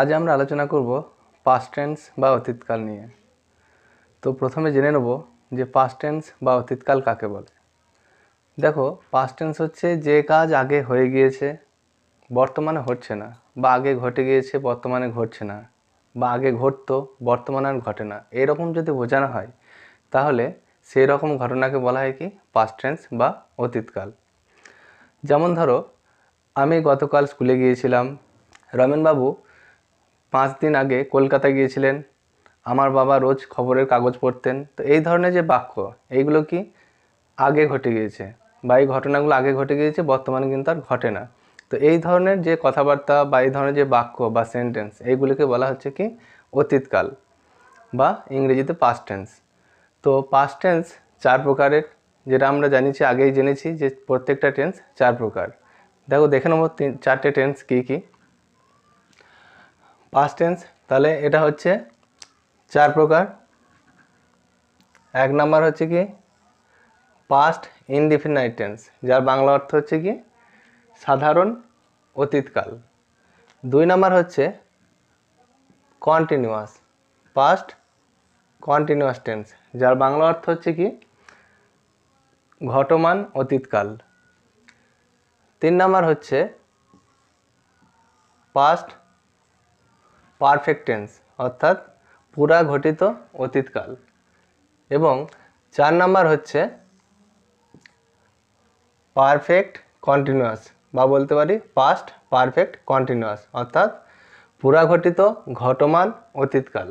আজ আমরা আলোচনা করব পাস্ট টেন্স বা অতীতকাল নিয়ে। তো প্রথমে জেনে নেব যে পাস্ট টেন্স বা অতীতকাল কাকে বলে। দেখো পাস্ট টেন্স হচ্ছে যে কাজ আগে হয়ে গিয়েছে, বর্তমানে হচ্ছে না, বা আগে ঘটে গিয়েছে, বর্তমানে ঘটছে না, বা আগে ঘটতো, বর্তমানে আর ঘটে না। এরকম যদি বোঝানো হয়, তাহলে সেই রকম ঘটনাকে বলা হয় কি? পাস্ট টেন্স বা অতীতকাল। যেমন ধরো, আমি গতকাল স্কুলে গিয়েছিলাম, রমেনবাবু পাঁচ দিন আগে কলকাতা গিয়েছিলেন। আমার বাবা রোজ খবরের কাগজ পড়তেন। তো এই ধরনের যে বাক্য, এইগুলো কি আগে ঘটে গিয়েছে? বা এই ঘটনাগুলো আগে ঘটে গিয়েছে, বর্তমানে কিন্তু আর ঘটে না। তো এই ধরনের যে কথাবার্তা বা এই ধরনের যে বাক্য বা সেন্টেন্স এইগুলোকে বলা হচ্ছে কি অতীতকাল বা ইংরেজিতে পাস্ট টেন্স তো পাস্ট টেন্স চার প্রকারের, যেটা আমরা জানিছি আগেই জেনেছি যে প্রত্যেকটা টেন্স চার প্রকার। দেখো, দেখে নেব তিন, চারটে টেন্স কী কী। পাস্ট টেন্স তাহলে এটা হচ্ছে চার প্রকার। এক নাম্বার হচ্ছে কি? পাস্ট ইনডিফিনাইট টেন্স যার বাংলা অর্থ হচ্ছে কি? সাধারণ অতীতকাল। দুই নাম্বার হচ্ছে কন্টিনিউয়াস পাস্ট কন্টিনিউয়াস টেন্স যার বাংলা অর্থ হচ্ছে কি? ঘটমান অতীতকাল। তিন নাম্বার হচ্ছে পাস্ট পারফেক্ট টেন্স অর্থাৎ পুরা ঘটিত অতীতকাল। এবং চার নাম্বার হচ্ছে পারফেক্ট কন্টিনিউয়াস বা বলতে পারি পাস্ট পারফেক্ট কন্টিনিউয়াস অর্থাৎ পুরা ঘটিত ঘটমান অতীতকাল।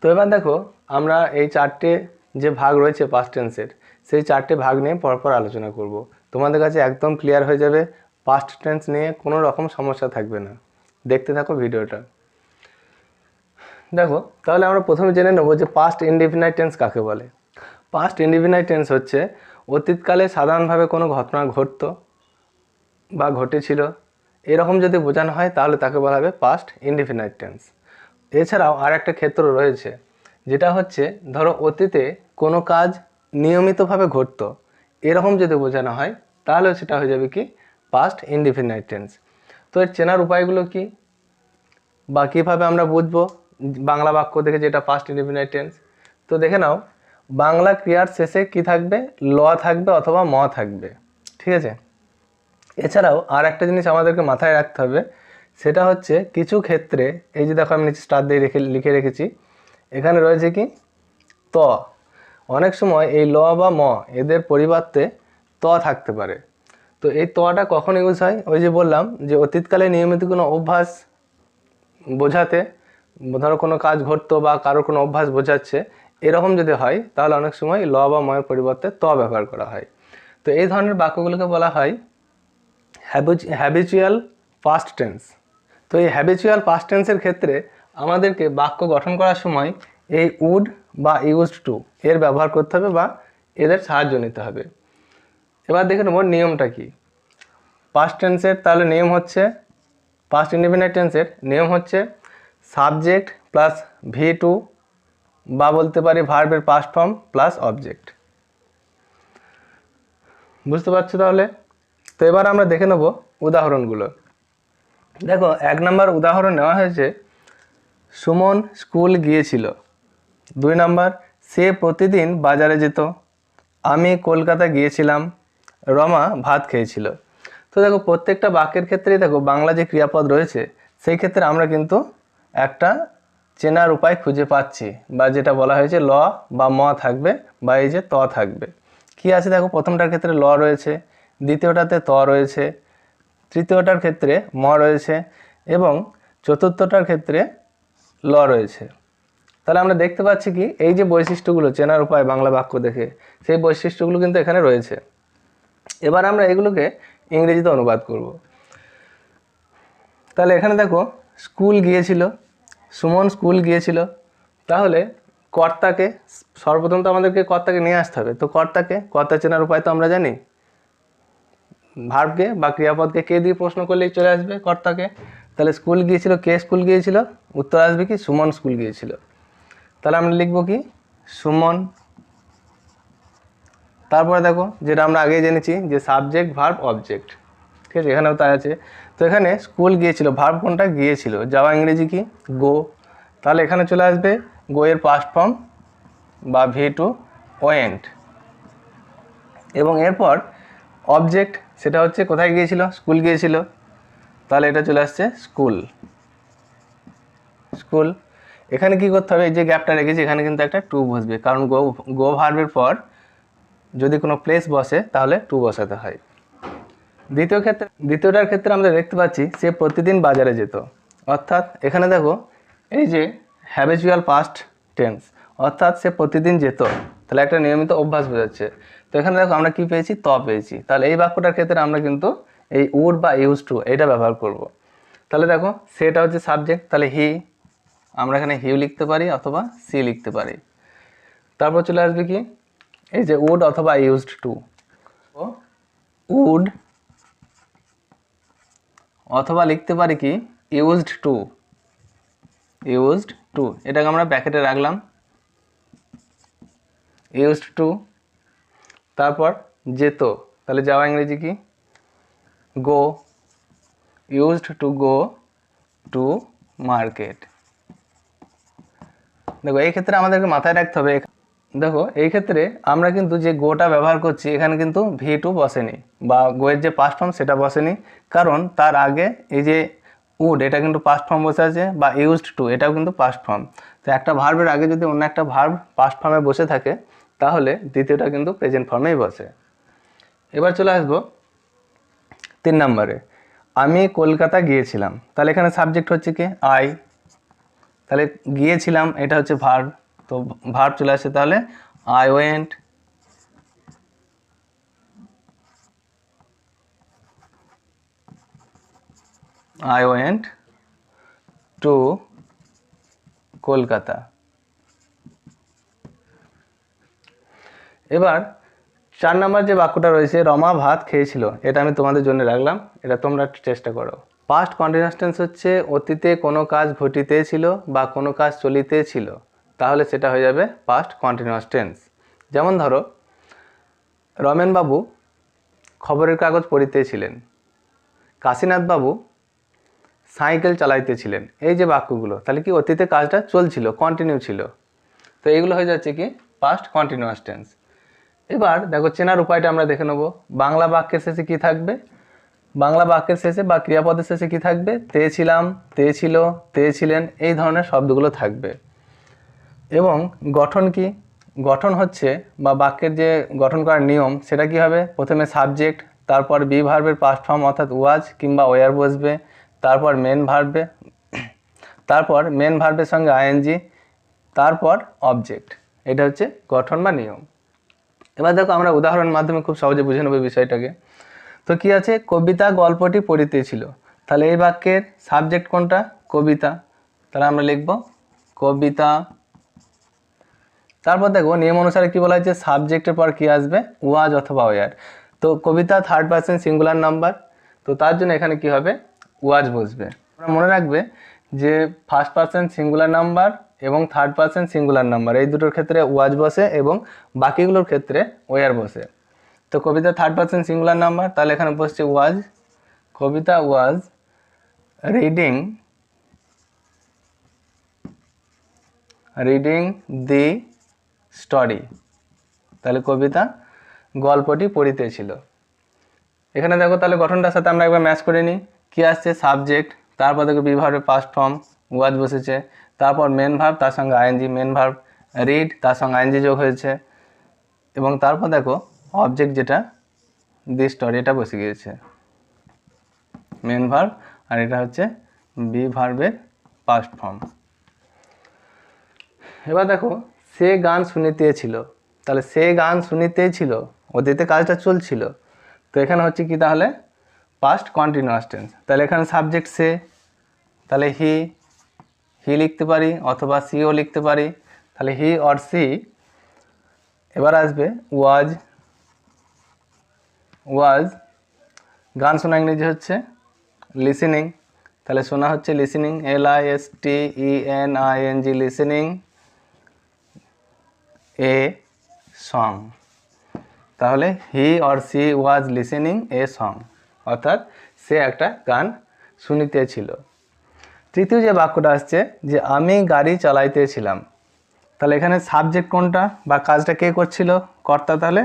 তো এবার দেখো, আমরা এই চারটে যে ভাগ রয়েছে পাস্ট টেন্সের সেই চারটে ভাগ নিয়ে পরপর আলোচনা করব। তোমাদের কাছে একদম ক্লিয়ার হয়ে যাবে পাস্ট টেন্স নিয়ে কোনো রকম সমস্যা থাকবে না। দেখতে থাকো ভিডিওটা। দেখো, তাহলে আমরা প্রথমে জেনে নেব যে পাস্ট ইনডিফিনাইট টেন্স কাকে বলে। পাস্ট ইনডিফিনাইট টেন্স হচ্ছে, অতীতকালে সাধারণভাবে কোনো ঘটনা ঘটতো বা ঘটেছিল, এরকম যদি বোঝানো হয় তাহলে তাকে বলা হবে পাস্ট ইনডিফিনাইট টেন্স এছাড়াও আর একটা ক্ষেত্র রয়েছে, যেটা হচ্ছে, ধরো অতীতে কোনো কাজ নিয়মিতভাবে ঘটতো, এরকম যদি বোঝানো হয় তাহলে সেটা হয়ে যাবে কি? পাস্ট ইনডিফিনাইট টেন্স তো এর চেনার উপায়গুলো কি? বা কীভাবে আমরা বুঝব? বাংলা বাক্য দেখে যেটা পাস্ট ইনডিফিনাইট টেন্স তো দেখে নাও, বাংলা ক্রিয়ার শেষে কি থাকবে? ল থাকবে অথবা ম থাকবে। ঠিক আছে? এছাড়াও আর একটা জিনিস আমাদেরকে মাথায় রাখতে হবে, সেটা হচ্ছে কিছু ক্ষেত্রে, এই যে দেখো আমি নিচে স্টার দিয়ে রেখে, লিখে রেখেছি, এখানে রয়েছে কি? ত। অনেক সময় এই ল বা ম, এদের পরিবর্তে ত থাকতে পারে। তো এই তোয়াটা কখন ইউজ হয়? ওই যে বললাম যে অতীতকালে নিয়মিত কোনো অভ্যাস বোঝাতে, ধরো কোনো কাজ ঘটতো বা কারোর কোনো অভ্যাস বোঝাচ্ছে, এরকম যদি হয়, তাহলে অনেক সময় ল বা ময়ের পরিবর্তে ত ব্যবহার করা হয়। তো এই ধরনের বাক্যগুলোকে বলা হয় হ্যাবিচুয়াল পাস্ট টেন্স তো এই হ্যাবিচুয়াল পাস্ট টেন্সের ক্ষেত্রে আমাদেরকে বাক্য গঠন করার সময় এই উড বা ইউজড টু এর ব্যবহার করতে হবে বা এদের সাহায্য নিতে হবে। এবার দেখে নেব নিয়মটা কি। পাস্ট টেন্সের তাহলে নিয়ম হচ্ছে পাস্ট ইন্ডিপেন্ডেন্ট টেন্সের নিয়ম হচ্ছে সাবজেক্ট প্লাস ভি টু বা বলতে পারি ভার্বের পাস্ট ফর্ম প্লাস অবজেক্ট বুঝতে পারছ তাহলে? তো এবার আমরা দেখে নেব উদাহরণগুলো। দেখো, এক নম্বর উদাহরণ নেওয়া হয়েছে, সুমন স্কুল গিয়েছিল। দুই নাম্বার, সে প্রতিদিন বাজারে যেত। আমি কলকাতা গিয়েছিলাম। রমা ভাত খেয়েছিল। তো দেখো, প্রত্যেকটা বাক্যের ক্ষেত্রেই দেখো, বাংলা যে ক্রিয়াপদ রয়েছে, সেই ক্ষেত্রে আমরা কিন্তু একটা চেনার উপায় খুঁজে পাচ্ছি বা যেটা বলা হয়েছে, ল বা ম থাকবে বা এই যে ত থাকবে। কি আছে দেখো, প্রথমটার ক্ষেত্রে ল রয়েছে, দ্বিতীয়টাতে ত রয়েছে, তৃতীয়টার ক্ষেত্রে ম রয়েছে এবং চতুর্থটার ক্ষেত্রে ল রয়েছে। তাহলে আমরা দেখতে পাচ্ছি কি, এই যে বৈশিষ্ট্যগুলো, চেনার উপায় বাংলা বাক্য দেখে, সেই বৈশিষ্ট্যগুলো কিন্তু এখানে রয়েছে। এবার আমরা এগুলোকে ইংরেজিতে অনুবাদ করব। তাহলে এখানে দেখো, স্কুল গিয়েছিল, সুমন স্কুল গিয়েছিল। তাহলে কর্তাকে, সর্বপ্রথম তো আমাদেরকে কর্তাকে নিয়ে আসতে হবে। তো কর্তাকে, কর্তা চেনার উপায় তো আমরা জানি। ভার্বকে বা ক্রিয়াপদকে কে দিয়ে প্রশ্ন করলেই চলে আসবে কর্তাকে। তাহলে স্কুল গিয়েছিল, কে স্কুল গিয়েছিল? উত্তর আসবে কি, সুমন স্কুল গিয়েছিল। তাহলে আমরা লিখব কি, সুমন তারপরে দেখো, যেটা আমরা আগেই জেনেছি যে সাবজেক্ট ভার্ব অবজেক্ট ঠিক আছে, এখানেও তাই আছে। তো এখানে স্কুল গিয়েছিল ভার্ব কোনটা? গিয়েছিল। যাওয়া ইংরেজি কি? গো তাহলে এখানে চলে আসবে গো এর পাস্ট ফর্ম বা ভি টু ওয়েন্ট এবং এরপর অবজেক্ট সেটা হচ্ছে কোথায় গিয়েছিল? স্কুল গিয়েছিল। তাহলে এটা চলে আসছে স্কুল স্কুল এখানে কি করতে হবে? এই যে গ্যাপটা রেখেছি, এখানে কিন্তু একটা টু বসবে। কারণ গো গো ভার্বের পর যদি কোনো প্লেস বসে, তাহলে টু বসাতে হয়। দ্বিতীয় ক্ষেত্রে, দ্বিতীয়টার ক্ষেত্রে আমরা দেখতে পাচ্ছি সে প্রতিদিন বাজারে যেত। অর্থাৎ এখানে দেখো, এই যে হ্যাবিচুয়াল পাস্ট টেন্স অর্থাৎ সে প্রতিদিন যেত। তাহলে একটা নিয়মিত অভ্যাস বোঝাচ্ছে। তো এখানে দেখো, আমরা কি পেয়েছি? ত পেয়েছি। তাহলে এই বাক্যটার ক্ষেত্রে আমরা কিন্তু এই উড বা ইউজ টু এটা ব্যবহার করব। তাহলে দেখো, সেটা হচ্ছে সাবজেক্ট তাহলে হি আমরা এখানে হিউ লিখতে পারি অথবা সি লিখতে পারি। তারপর চলে আসবে কি? এই যে উড অথবা ইউজড টু উড অথবা লিখতে পারি কি? ইউজড টু ইউজড টু এটাকে আমরা ব্যাকেটে রাখলাম। ইউজড টু তারপর যেত। তাহলে যাওয়া ইংরেজি কি? Go used to go to market দেখো এই ক্ষেত্রে আমাদেরকে মাথায় রাখতে হবে। দেখো, এই ক্ষেত্রে আমরা কিন্তু যে গোটা ব্যবহার করছি, এখানে কিন্তু ভি টু বসেনি বা গোয়ের যে পাস্ট ফর্ম সেটা বসেনি। কারণ তার আগে এই যে উড এটা কিন্তু পাস্ট ফর্ম বসে আছে বা ইউজড টু এটাও কিন্তু পাস্ট ফর্ম তো একটা ভার্বের আগে যদি অন্য একটা ভার্ব পাস্ট ফর্মে বসে থাকে, তাহলে দ্বিতীয়টা কিন্তু প্রেজেন্ট ফর্মেই বসে। এবার চলে আসব তিন নম্বরে। আমি কলকাতা গিয়েছিলাম। তাহলে এখানে সাবজেক্ট হচ্ছে কি? আই তাহলে গিয়েছিলাম, এটা হচ্ছে ভার্ব তো ভার্ব চলে আসছে তাহলে I went I went to Kolkata. এবার চার নাম্বার যে বাক্যটা রয়েছে, রমা ভাত খেয়েছিল, এটা আমি তোমাদের জন্য রাখলাম, এটা তোমরা চেষ্টা করো। পাস্ট কন্টিনিউয়াস টেন্স হচ্ছে, অতীতে কোনো কাজ ঘটিতেছিল বা কোনো কাজ চলিতেছিল। তাহলে সেটা হয়ে যাবে পাস্ট কন্টিনিউয়াস টেন্স যেমন ধরো, রমেনবাবু খবরের কাগজ পড়িতেছিলেন। কাশীনাথবাবু সাইকেল চালাইতেছিলেন। এই যে বাক্যগুলো, তাহলে কি অতীতে কাজটা চলছিল কন্টিনিউ ছিল? তো এইগুলো হয়ে যাচ্ছে কি? পাস্ট কন্টিনিউয়াস টেন্স এবার দেখো, চেনার উপায়টা আমরা দেখে নেব। বাংলা বাক্যের শেষে কি থাকবে? বাংলা বাক্যের শেষে বা ক্রিয়াপদের শেষে কি থাকবে? তে ছিলাম, তে ছিল, তে ছিলেন, এই ধরনের শব্দগুলো থাকবে। এবং গঠন কি? গঠন হচ্ছে বা বাক্যের যে গঠন করার নিয়ম, সেটা কি হবে? প্রথমে সাবজেক্ট তারপর বি ভার্বের পাস্ট ফর্ম অর্থাৎ ওয়াজ কিংবা ওয়ার বসবে, তারপর মেন ভার্বে তারপর মেন ভার্বের সঙ্গে আইএনজি তারপর অবজেক্ট এটা হচ্ছে গঠন বা নিয়ম। এবার দেখো আমরা উদাহরণের মাধ্যমে খুব সহজে বুঝে নেব বিষয়টাকে। তো কি আছে? কবিতা গল্পটি পড়িতেছিল তাহলে এই বাক্যের সাবজেক্ট কোনটা? কবিতা। তাহলে আমরা লিখব কবিতা তারপর দেখো, নিয়ম অনুসারে কি বলা হয়েছে সাবজেক্টের পর কি আসবে? ওয়াজ অথবা ওয়ার তো Kabita third person singular number তো তার জন্য এখানে কি হবে? ওয়াজ বসবে। তোমরা মনে রাখবে যে ফার্স্ট পার্সন সিঙ্গুলার নাম্বার এবং থার্ড পার্সন সিঙ্গুলার নাম্বার এই দুটোর ক্ষেত্রে ওয়াজ বসে এবং বাকিগুলোর ক্ষেত্রে ওয়ার বসে। তো Kabita third person singular number তাহলে এখানে বসছে was Kabita was reading reading the story. তাহলে কবিতা গল্পটি পড়িতেছিল এখানে দেখো তাহলে গঠনটার সাথে আমরা একবার ম্যাচ করে নিই। কী আসছে? সাবজেক্ট তারপর দেখো বিভার্বের পাস্ট ফর্ম ওয়াজ বসেছে। তারপর মেন ভার্ব তার সঙ্গে আইএনজি মেন ভার্ব রিড তার সঙ্গে আইএনজি যোগ হয়েছে। এবং তারপর দেখো অবজেক্ট যেটা দি স্টোরি এটা বসে গিয়েছে। মেন ভার্ব আর এটা হচ্ছে বি ভার্বের পাস্ট ফর্ম এবার দেখো সে গান শুনিতেছিল তাহলে সে গান শুনিতেছিল অতীতে কাজটা চলছিল। তো এখানে হচ্ছে কি তাহলে? পাস্ট কন্টিনিউয়াস টেন্স তাহলে এখানে সাবজেক্ট সে। তাহলে হি হি লিখতে পারি অথবা সিও লিখতে পারি। তাহলে হি অর সি এবার আসবে ওয়াজ ওয়াজ গান শোনা ইংরেজি হচ্ছে লিসেনিং তাহলে শোনা হচ্ছে listening L I S T E N I N G listening a song তাহলে he or she was listening a song অর্থাৎ সে একটা গান শুনিতেছিল। তৃতীয় যে বাক্যটা আসছে যে আমি গাড়ি চালাইতেছিলাম। তাহলে এখানে সাবজেক্ট কোনটা বা কাজটা কে করছিল? কর্তা তাহলে?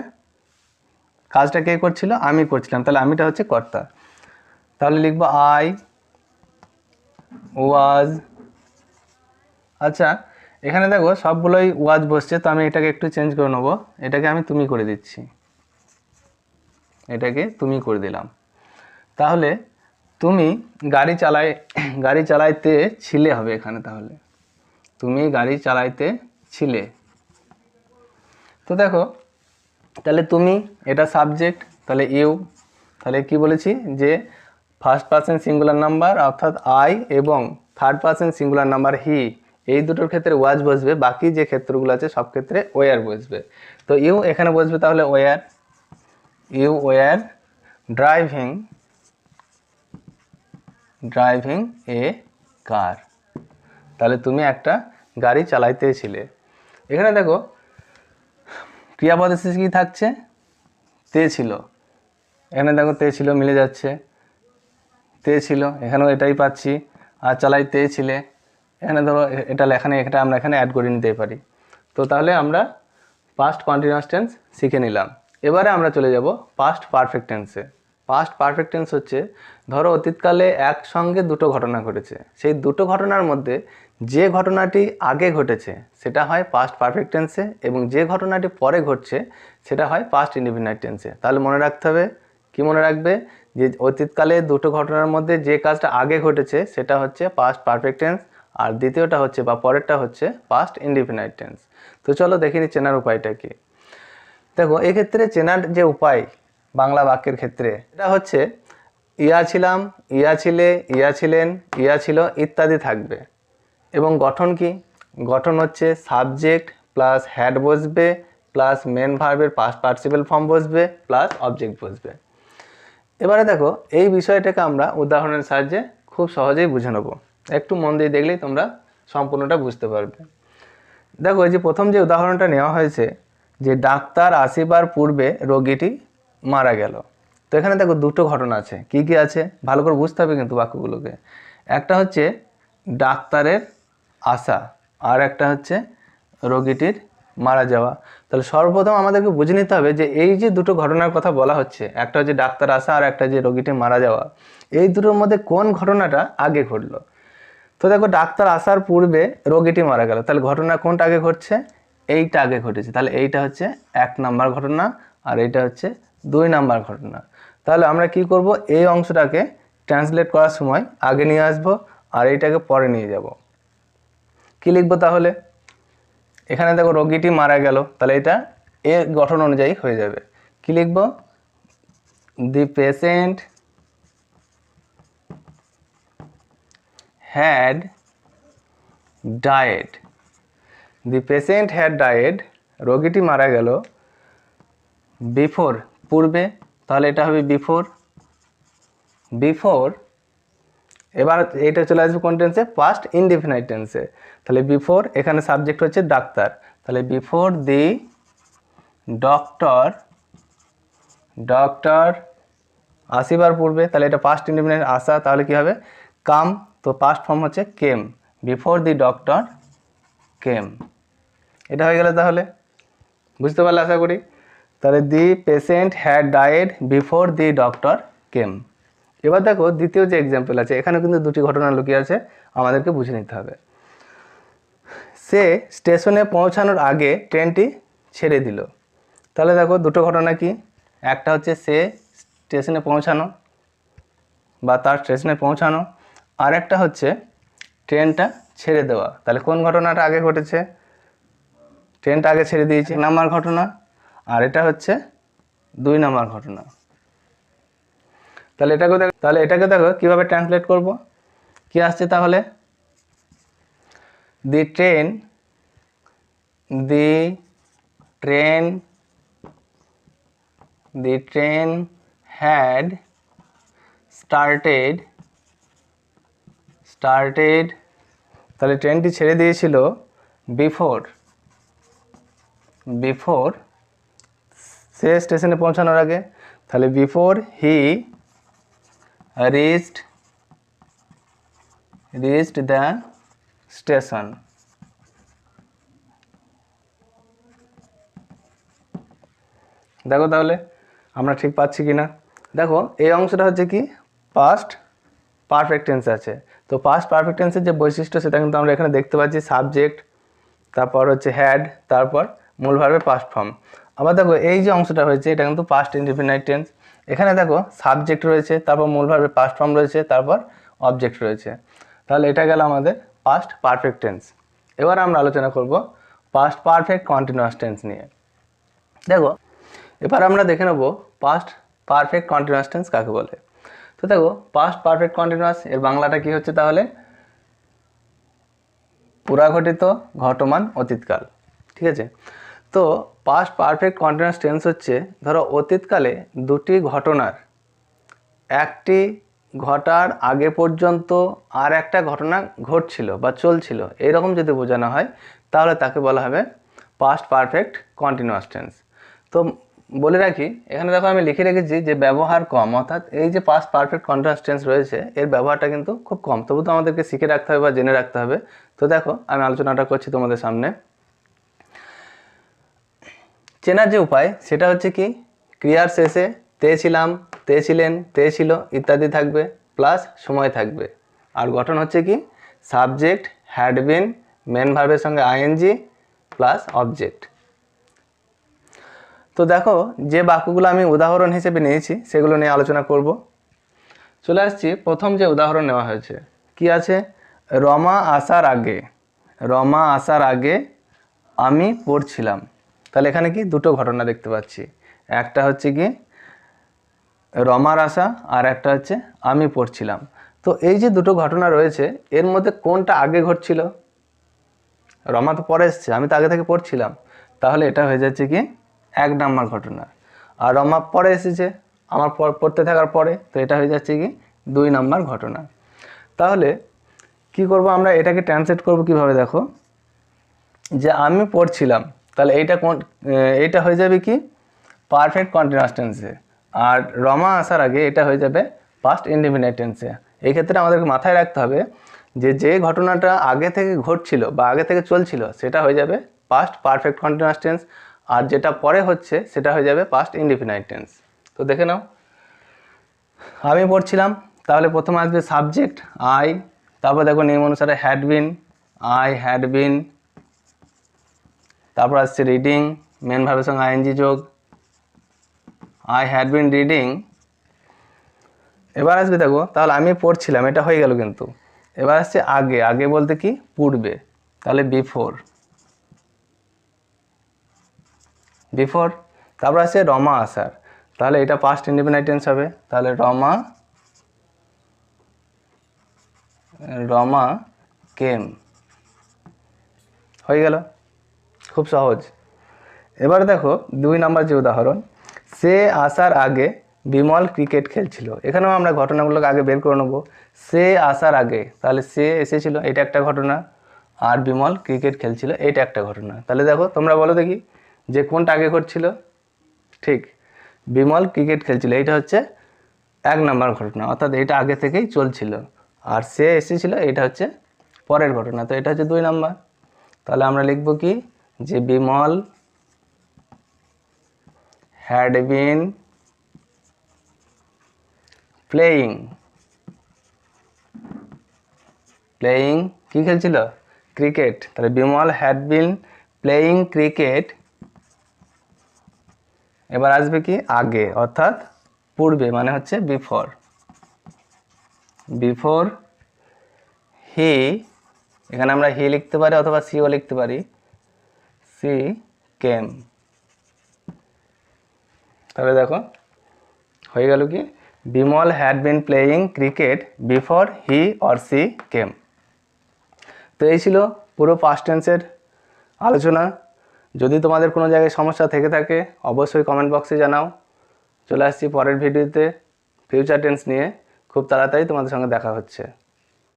কাজটা কে করছিল? আমি করছিলাম। তাহলে আমিটা হচ্ছে কর্তা। তাহলে লিখব আই ওয়াজ আচ্ছা এখানে দেখো সবগুলোই ওয়াজ বসছে, তো আমি এটাকে একটু চেঞ্জ করে নেব। এটাকে আমি তুমি করে দিচ্ছি। এটাকে তুমি করে দিলাম। তাহলে তুমি গাড়ি চালাই গাড়ি চালাইতে ছিলে হবে এখানে তাহলে। তুমি গাড়ি চালাইতে ছিলে। তো দেখো, তাহলে তুমি এটা সাবজেক্ট তাহলে ইউ তাহলে কি বলেছি যে ফার্স্ট পার্সন সিঙ্গুলার নাম্বার অর্থাৎ আই এবং third person singular number he এই দুটোর ক্ষেত্রে ওয়াজ বসবে, বাকি যে ক্ষেত্রগুলো আছে সব ক্ষেত্রে ওয়ার বসবে। তো ইউ এখানে বসবে তাহলে were, you were driving driving a car. তাহলে তুমি একটা গাড়ি চালাইতেছিলে। এখানে দেখো ক্রিয়াপদের শেষে কী থাকছে? তে ছিল। এখানে দেখো তে ছিল, মিলে যাচ্ছে। তে ছিল, এখানেও এটাই পাচ্ছি। আর চালাইতে ছিলে। এখানে ধরো এটা লেখা নেই, এটা আমরা এখানে অ্যাড করে নিতে পারি। তো তাহলে আমরা পাস্ট কন্টিনিউয়াস টেন্স শিখে নিলাম। এবারে আমরা চলে যাব পাস্ট পারফেক্ট টেন্সে পাস্ট পারফেক্ট টেন্স হচ্ছে, ধরো অতীতকালে একসঙ্গে দুটো ঘটনা ঘটেছে। সেই দুটো ঘটনার মধ্যে যে ঘটনাটি আগে ঘটেছে, সেটা হয় পাস্ট পারফেক্ট টেন্সে এবং যে ঘটনাটি পরে ঘটছে, সেটা হয় পাস্ট ইন্ডিপেন্ডেন্ট টেন্সে তাহলে মনে রাখতে হবে, কি মনে রাখবে? যে অতীতকালে দুটো ঘটনার মধ্যে যে কাজটা আগে ঘটেছে, সেটা হচ্ছে পাস্ট পারফেক্ট টেন্স আর দ্বিতীয়টা হচ্ছে বা পরেরটা হচ্ছে পাস্ট ইন্ডিপেন্ডেন্ট টেন্স তো চলো দেখে নিই চেনার উপায়টা কি। দেখো, এক্ষেত্রে চেনার যে উপায় বাংলা বাক্যের ক্ষেত্রে, এটা হচ্ছে ইয়া ছিলাম, ইয়া ছিলে, ইয়া ছিলেন, ইয়া ছিল, ইত্যাদি থাকবে। এবং গঠন কি? গঠন হচ্ছে সাবজেক্ট প্লাস হ্যাড বসবে প্লাস মেন ভার্বের পাস্ট পার্টিসিপেল ফর্ম বসবে প্লাস অবজেক্ট বসবে। এবারে দেখো, এই বিষয়টাকে আমরা উদাহরণের সাহায্যে খুব সহজেই বুঝে নেব। একটু মন দিয়ে দেখলেই তোমরা সম্পূর্ণটা বুঝতে পারবে। দেখো যে প্রথম যে উদাহরণটা নেওয়া হয়েছে যে ডাক্তার আসিবার পূর্বে রোগীটি মারা গেল। তো এখানে দেখো দুটো ঘটনা আছে। কি কি আছে? ভালো করে বুঝতে হবে কিন্তু বাক্যগুলোকে। একটা হচ্ছে ডাক্তারের আসা আর একটা হচ্ছে রোগীটির মারা যাওয়া। তাহলে সর্বপ্রথম আমাদেরকে বুঝে নিতে হবে যে এই যে দুটো ঘটনার কথা বলা হচ্ছে, একটা হচ্ছে ডাক্তার আসা আর একটা যে রোগীটি মারা যাওয়া, এই দুটোর মধ্যে কোন ঘটনাটা আগে ঘটলো? তো দেখো, ডাক্তার আসার পূর্বে রোগীটি মারা গেল। তাহলে ঘটনা কোনটা আগে ঘটছে? এইটা আগে ঘটেছে। তাহলে এইটা হচ্ছে এক নাম্বার ঘটনা আর এইটা হচ্ছে দুই নাম্বার ঘটনা। তাহলে আমরা কি করব? এই অংশটাকে ট্রান্সলেট করার সময় আগে নিয়ে আসব আর এইটাকে পরে নিয়ে যাব। কি লিখব তাহলে? এখানে দেখো, রোগীটি মারা গেল। তাহলে এটা এর গঠন অনুযায়ী হয়ে যাবে। কি লিখব? The patient had died. The patient had died. রোগীটি মারা গেল। বিফোর পূর্বে, তাহলে এটা হবে বিফোর বিফোর এবার এটা চলে আসবে কোন টেন্সে পাস্ট ইনডিফিনাইট টেন্সে তাহলে বিফোর এখানে সাবজেক্ট হচ্ছে ডাক্তার। তাহলে বিফোর দি ডক্টর ডক্টর আসিবার পূর্বে, তাহলে এটা পাস্ট ইন্ডিপেন্ডেন্ট আসা, তাহলে কি হবে? কাম তো পাস্ট ফর্ম হচ্ছে কেম বিফোর দি ডক্টর কেম এটা হয়ে গেল তাহলে? বুঝতে পারলে আশা করি? তাহলে the patient had died before the doctor came এবার দেখো দ্বিতীয় যে এক্সাম্পল আছে এখানে কিন্তু দুটি ঘটনা লুকিয়ে আছে, আমাদেরকে বুঝে নিতে হবে। সে স্টেশনে পৌঁছানোর আগে ট্রেনটি ছেড়ে দিল। তাহলে দেখো দুটো ঘটনা কি? একটা হচ্ছে সে স্টেশনে পৌঁছানো বা তার স্টেশনে পৌঁছানো আর একটা হচ্ছে ট্রেনটা ছেড়ে দেওয়া। তাহলে কোন ঘটনাটা আগে ঘটেছে? ট্রেনটা আগে ছেড়ে দিয়েছে এক নাম্বার ঘটনা। আর এটা হচ্ছে দুই নাম্বার ঘটনা। তাহলে এটাকে দেখো তাহলে এটাকে দেখো, কীভাবে ট্রান্সলেট করব? কি আসছে তাহলে? The train the train the train had started started, তাহলে ট্রেনটি ছেড়ে দিয়েছিল বিফোর বিফোর সে স্টেশনে পৌঁছানোর আগে, তাহলে before he reached reached the station দেখো তাহলে, আমরা ঠিক পাচ্ছি কি না দেখো, এই অংশটা হচ্ছে কি? পাস্ট পারফেক্ট টেন্স আছে। তো পাস্ট পারফেক্ট টেন্সের যে বৈশিষ্ট্য সেটা কিন্তু আমরা এখানে দেখতে পাচ্ছি সাবজেক্ট তারপর হচ্ছে হ্যাড তারপর মূল ভার্বে পাস্ট ফর্ম আবার দেখো, এই যে অংশটা হয়েছে, এটা কিন্তু পাস্ট ইনডিফিনাইট টেন্স এখানে দেখো সাবজেক্ট রয়েছে, তারপর মূল ভার্বে পাস্ট ফর্ম রয়েছে, তারপর অবজেক্ট রয়েছে। তাহলে এটা গেল আমাদের পাস্ট পারফেক্ট টেন্স এবার আমরা আলোচনা করব পাস্ট পারফেক্ট কন্টিনিউয়াস টেন্স নিয়ে। দেখো, এবার আমরা দেখে নেব পাস্ট পারফেক্ট কন্টিনিউয়াস টেন্স কাকে বলে। তো দেখো পাস্ট পারফেক্ট কন্টিনিউয়াস এর বাংলাটা কি হচ্ছে তাহলে? পুরাঘটিত ঘটমান অতীতকাল, ঠিক আছে? তো পাস্ট পারফেক্ট কন্টিনিউয়াস টেন্স হচ্ছে, ধরো অতীতকালে দুটি ঘটনার, একটি ঘটার আগে পর্যন্ত আর একটা ঘটনা ঘটছিল বা চলছিল, এরকম যদি বোঝানো হয়, তাহলে তাকে বলা হবে পাস্ট পারফেক্ট কন্টিনিউয়াস টেন্স তো বলে রাখি, এখানে দেখো আমি লিখে রেখেছি যে ব্যবহার কম, অর্থাৎ এই যে পাস্ট পারফেক্ট কন্টিনিউয়াস টেন্স রয়েছে, এর ব্যবহারটা কিন্তু খুব কম। তবু তো আমাদেরকে শিখে রাখতে হবে বা জেনে রাখতে হবে। তো দেখো, আমি আলোচনাটা করছি তোমাদের সামনে। চেনার যে উপায়, সেটা হচ্ছে কি, ক্রিয়ার শেষে তে ছিলাম, তে ছিলেন, তে ছিল, ইত্যাদি থাকবে প্লাস সময় থাকবে। আর গঠন হচ্ছে কি সাবজেক্ট হ্যাড বিন মেন ভার্বের সঙ্গে আইএনজি প্লাস অবজেক্ট তো দেখো, যে বাক্যগুলো আমি উদাহরণ হিসেবে নিয়েছি, সেগুলো নিয়ে আলোচনা করব। চলে আসছি, প্রথম যে উদাহরণ নেওয়া হয়েছে, কি আছে? রমা আসার আগে, রমা আসার আগে আমি পড়ছিলাম। তাহলে এখানে কি? দুটো ঘটনা দেখতে পাচ্ছি। একটা হচ্ছে কি, রমার আশা, আর একটা হচ্ছে আমি পড়ছিলাম। তো এই যে দুটো ঘটনা রয়েছে, এর মধ্যে কোনটা আগে ঘটছিল? রমা তো পরে এসছে, আমি তো আগে থেকে পড়ছিলাম। তাহলে এটা হয়ে যাচ্ছে কি এক নাম্বার ঘটনা। আর রমা পরে এসেছে, আমার পর- পড়তে থাকার পরে, তো এটা হয়ে যাচ্ছে কি? দুই নাম্বার ঘটনা। তাহলে কি করব আমরা? এটাকে ট্রান্সলেট করব কীভাবে দেখো? যে আমি পড়ছিলাম, তাহলে এইটা কোন এইটা হয়ে যাবে কি? পারফেক্ট কন্টিনিউয়াস টেন্সে আর রমা আসার আগে এটা হয়ে যাবে পাস্ট ইনডিফিনাইট টেন্সে এই ক্ষেত্রে আমাদেরকে মাথায় রাখতে হবে যে যে ঘটনাটা আগে থেকে ঘটছিল বা আগে থেকে চলছিল, সেটা হয়ে যাবে পাস্ট পারফেক্ট কন্টিনিউয়াস টেন্স আর যেটা পরে হচ্ছে, সেটা হয়ে যাবে পাস্ট ইনডিফিনাইট টেন্স তো দেখে নাও। আমি পড়ছিলাম, তাহলে প্রথমে আসবে সাবজেক্ট আই তারপর দেখো নিয়ম অনুসারে had been I had been তারপর আসছে রিডিং মেন ভার্বের সঙ্গে আইএনজি যোগ আই হ্যাড বিন রিডিং এবার আসবে দেখো, তাহলে আমি পড়ছিলাম, এটা হয়ে গেল কিন্তু। এবার আসছে আগে আগে বলতে কি? পূর্বে, তাহলে বিফোর বিফোর তারপর আছে রমা আসার। তাহলে এটা পাস্ট ইন্ডিপেন্ডেন্ট টেন্স হবে। তাহলে রমা রমা কেম হয়ে গেল। খুব সহজ। এবার দেখো, দুই নাম্বার যে উদাহরণ, সে আসার আগে বিমল ক্রিকেট খেলছিল। এখানেও আমরা ঘটনাগুলোকে আগে বের করে নেব। সে আসার আগে, তাহলে সে এসেছিল, এটা একটা ঘটনা। আর বিমল ক্রিকেট খেলছিল, এটা একটা ঘটনা। তাহলে দেখো, তোমরা বলো দেখি। যে কোনটা আগে ঘটছিল ঠিক। বিমল ক্রিকেট খেলছিল। এইটা হচ্ছে এক নাম্বার ঘটনা। অর্থাৎ এটা আগে থেকেই চলছিল। আর সে এসেছিল এটা হচ্ছে পরের ঘটনা। তো এটা হচ্ছে দুই নাম্বার। তাহলে আমরা লিখব কি? যে Bimal had been playing playing কী খেলছিল? ক্রিকেট তাহলে Bimal had been playing cricket এবার আসবে কি আগে, অর্থাৎ পূর্বে মানে হচ্ছে বিফোর বিফোর হি এখানে আমরা হি লিখতে পারি অথবা সিও লিখতে পারি। সি কেম তাহলে দেখো, হয়ে গেল কি? Bimal had been playing cricket before he or she came তো এই ছিল পুরো পাস্ট টেন্সের আলোচনা। যদি তোমাদের কোনো জায়গায় সমস্যা থেকে থাকে, অবশ্যই কমেন্ট বক্সে জানাও। চলে আসছি পরের ভিডিওতে ফিউচার টেন্স নিয়ে খুব তাড়াতাড়ি তোমাদের সঙ্গে দেখা হচ্ছে।